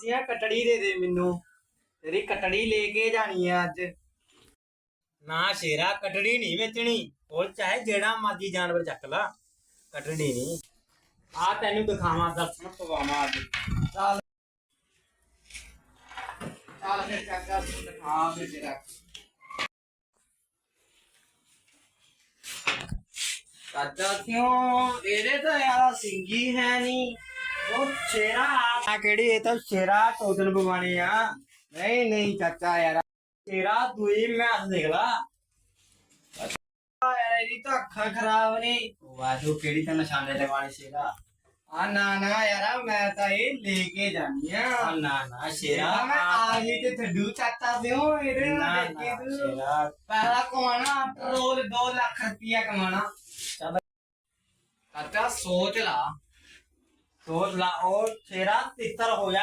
ਸਿਆ ਕਟੜੀ ਦੇ ਦੇ ਮੈਨੂੰ। ਤੇਰੀ ਕਟੜੀ ਲੈ ਕੇ ਜਾਣੀ ਆ ਅੱਜ। ਨਾ ਸ਼ੇਰਾ, ਕਟੜੀ ਨਹੀਂ ਵੇਚਣੀ। ਉਹ ਚਾਹੇ ਜਿਹੜਾ ਮਰਜ਼ੀ ਜਾਨਵਰ ਚੱਕ ਲਾ। ਕਟੜੀ ਨਹੀਂ। ਆ ਤੈਨੂੰ ਦਿਖਾਵਾਂ, ਦਰਸ਼ਨ ਪਵਾਵਾਂ ਅੱਜ। ਚੱਲ। ਚੱਲ ਫਿਰ ਚਾਚਾ ਤੂੰ ਦਿਖਾ ਦੇ ਤੇਰਾ। ਚਾਚਾ ਕਿਉਂ ਇਹਦੇ ਤਾਂ ਯਾਰ ਸਿੰਗੀ ਹੈ ਨਹੀਂ ਉਹ ਸ਼ੇਰਾ ਆ ਕਿਹੜੀ? ਇਹ ਤਾਂ ਸ਼ੇਰਾ ਤੋਤਨ ਬਵਾਣੀ ਆ। ਨਹੀਂ ਨਹੀਂ ਚਾਚਾ ਯਾਰ। ਸ਼ੇਰਾ ਦੂਈ ਮੈਂ ਦੇਖ ਲਾ। ਯਾਰ ਇਹਦੀ ਤਾਂ ਅੱਖਾਂ ਖਰਾਬ ਨੇ। ਵਾਦੂ ਕਿਹੜੀ ਤਾਂ ਨਿਸ਼ਾਨੇ ਲਗਾਣੀ ਸ਼ੇਰਾ? ਆ ਨਾ ਨਾ ਯਾਰ ਮੈਂ ਤਾਂ ਇਹ ਲੈ ਕੇ ਜਾਣੀ ਆ। ਨਾ ਨਾ ਸ਼ੇਰਾ। ਮੈਂ ਆ ਗਈ ਤੇ ਠੱਡੂ ਚਾਚਾ ਦਿਓ ਇਹਦੇ ਨਾਲ ਦੇਖ ਕੇ ਤੂੰ ਸ਼ੇਰਾ। ਪਹਿਲਾ ਕਮਾਣਾ ਪੈਟਰੋਲ 2 ਲੱਖ ਰੁਪਇਆ ਕਮਾਣਾ ਚਾਚਾ ਸੋਚ ਲਾ। ਸੋਚ ਲਾ ਉਹ ਸ਼ੇਰਾ ਤਿੱਤਰ ਹੋ ਜਾ।